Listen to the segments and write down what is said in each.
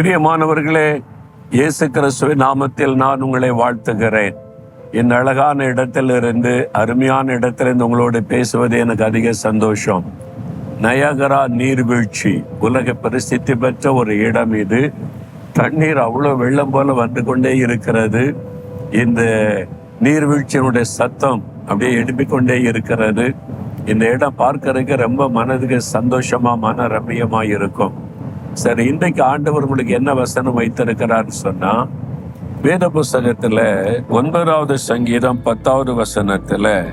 பிரியமானவர்களே இயேசு கிறிஸ்துவ நாமத்தில் நான் உங்களை வாழ்த்துகிறேன். இந்த அழகான இடத்திலிருந்து அருமையான இடத்திலிருந்து உங்களோடு பேசுவது எனக்கு அதிக சந்தோஷம். நயகரா நீர்வீழ்ச்சி உலக பரிசித்தி பெற்ற ஒரு இடம் இது. தண்ணீர் அவ்வளோ வெள்ளம் போல வந்து கொண்டே இருக்கிறது. இந்த நீர்வீழ்ச்சியினுடைய சத்தம் அப்படியே எடுப்பிக்கொண்டே இருக்கிறது. இந்த இடம் பார்க்கறதுக்கு ரொம்ப மனதுக்கு சந்தோஷமா மன ரம்மியமாக இருக்கும். சரி இன்றைக்கு ஆண்டவர் உங்களுக்கு என்ன வசனம் வைத்திருக்கிறார்னு சொன்னா வேத புஸ்தகத்துல ஒன்பதாவது சங்கீதம் பத்தாவது வசனத்துல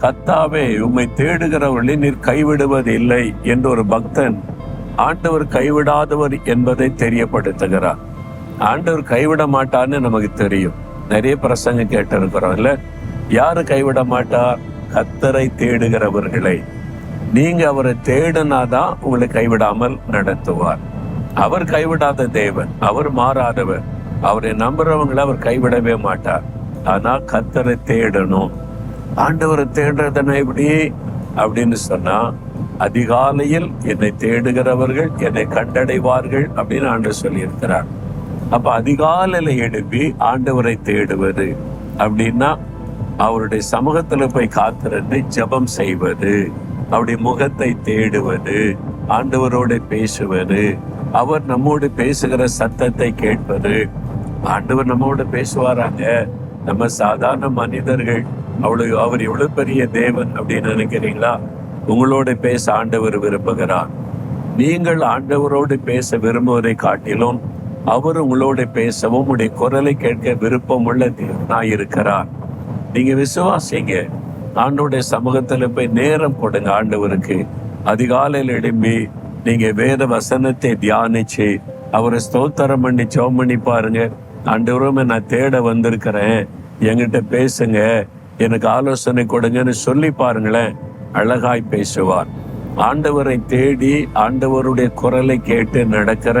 கத்தாவே உம்மை தேடுகிறவர்களை நீர் கைவிடுவது இல்லை என்று ஒரு பக்தன் ஆண்டவர் கைவிடாதவர் என்பதை தெரியப்படுத்துகிறார். ஆண்டவர் கைவிட மாட்டார்னு நமக்கு தெரியும். நிறைய பிரசங்க கேட்டிருக்கிறோம் இல்ல? யாரு கைவிட மாட்டார் கத்தரை தேடுகிறவர்களை. நீங்க அவரை தேடினாதான் உங்களை கைவிடாமல் நடத்துவார். அவர் கைவிடாத தேவன் அவர் மாறாதவர். அவரை நம்புறவங்களை அவர் கைவிடவே மாட்டார். ஆனா கத்தரை தேடணும். ஆண்டவரை தேடுறதுனா எப்படி? அப்படின்னு சொன்னா அதிகாலையில் என்னை தேடுகிறவர்கள் என்னை கண்டடைவார்கள் அப்படின்னு ஆண்டு சொல்லியிருக்கிறார். அப்ப அதிகாலையில எழுப்பி ஆண்டவரை தேடுவது அப்படின்னா அவருடைய சமூகத்துல போய் காத்திருந்து ஜெபம் செய்வது. அவருடைய முகத்தை தேடுவது ஆண்டவரோடு பேசுவது அவர் நம்மோடு பேசுகிற சத்தத்தை கேட்பது. ஆண்டவர் நம்மோடு பேசுவாராங்க. நம்ம சாதாரண மனிதர்கள் அவ்வளவு அவர் எவ்வளவு பெரிய தேவன் அப்படின்னு நினைக்கிறீங்களா? உங்களோட பேச ஆண்டவர் விரும்புகிறார். நீங்கள் ஆண்டவரோடு பேச விரும்புவதை காட்டிலும் அவர் உங்களோட பேசவும் உடைய குரலை கேட்க விருப்பம் உள்ள தேவனாய் இருக்கிறார் நீங்க விசுவாசிங்க. ஆண்டோடைய சமூகத்தில் போய் நேரம் கொடுங்க ஆண்டவருக்கு. அதிகாலையில் எழும்பி நீங்க வேத வசனத்தை தியானிச்சு அவரை ஸ்தோத்திரம் பண்ணி ஜெபம் பண்ணி பாருங்க. ஆண்டவருமே நான் தேட வந்திருக்கிறேன். என்கிட்ட பேசுங்க. எனக்கு ஆலோசனை கொடுங்கன்னு சொல்லி பாருங்களேன். அழகாய் பேசுவார். ஆண்டவரை தேடி ஆண்டவருடைய குரலை கேட்டு நடக்கிற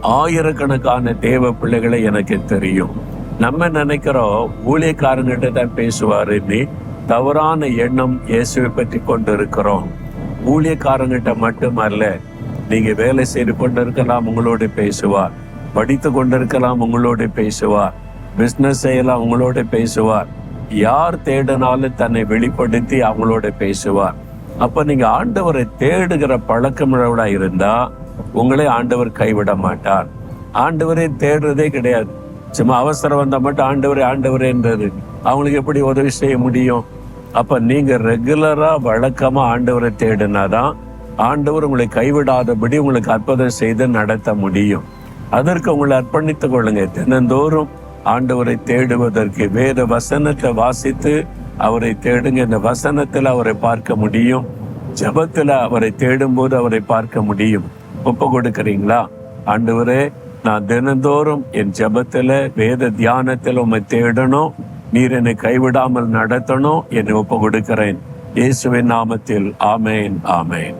ஆயிரக்கணக்கான தேவ பிள்ளைகளை எனக்கு தெரியும். நம்ம நினைக்கிறோம் ஊழியக்காரங்கிட்ட தான் பேசுவாருன்னு தவறான எண்ணம் இயேசுவை பற்றி கொண்டு இருக்கிறோம் ஊழியக்காரங்கிட்ட மட்டுமல்ல நீங்க வேலை செய்து கொண்டிருக்கலாம் உங்களோட பேசுவார். படித்து கொண்டிருக்கலாம் உங்களோட பேசுவார். பிசினஸ் செய்யலாம் உங்களோட பேசுவார். யார் தேடினாலும் தன்னை வெளிப்படுத்தி அவங்களோட பேசுவார். அப்ப நீங்க ஆண்டவரை தேடுகிற பழக்கமுள்ளவளா இருந்தா உங்களே ஆண்டவர் கைவிட மாட்டார். ஆண்டவரை தேடுறதே கிடையாது. சும்மா அவசரம் வந்தா மட்டும் ஆண்டவரே ஆண்டவரேன்றது அவங்களுக்கு எப்படி உதவி செய்ய முடியும்? அப்ப நீங்க ரெகுலரா வழக்கமா ஆண்டவரை தேடினாதான் ஆண்டவர் உங்களை கைவிடாதபடி உங்களுக்கு அற்புதம் செய்து நடத்த முடியும். அதற்கு உங்களை அர்ப்பணித்துக் கொள்ளுங்க தினந்தோறும் ஆண்டவரை தேடுவதற்கு வேத வசனத்தை வாசித்து அவரை தேடுங்க. இந்த வசனத்துல அவரை பார்க்க முடியும். ஜபத்துல அவரை தேடும் போது அவரை பார்க்க முடியும். ஒப்பு கொடுக்குறீங்களா? ஆண்டவரே நான் தினந்தோறும் என் ஜபத்துல வேத தியானத்துல உண்மை தேடணும். நீர் என்னை கைவிடாமல் நடத்தணும் என்னை ஒப்பு கொடுக்கிறேன் இயேசுவின் நாமத்தில் ஆமேன் ஆமேன்.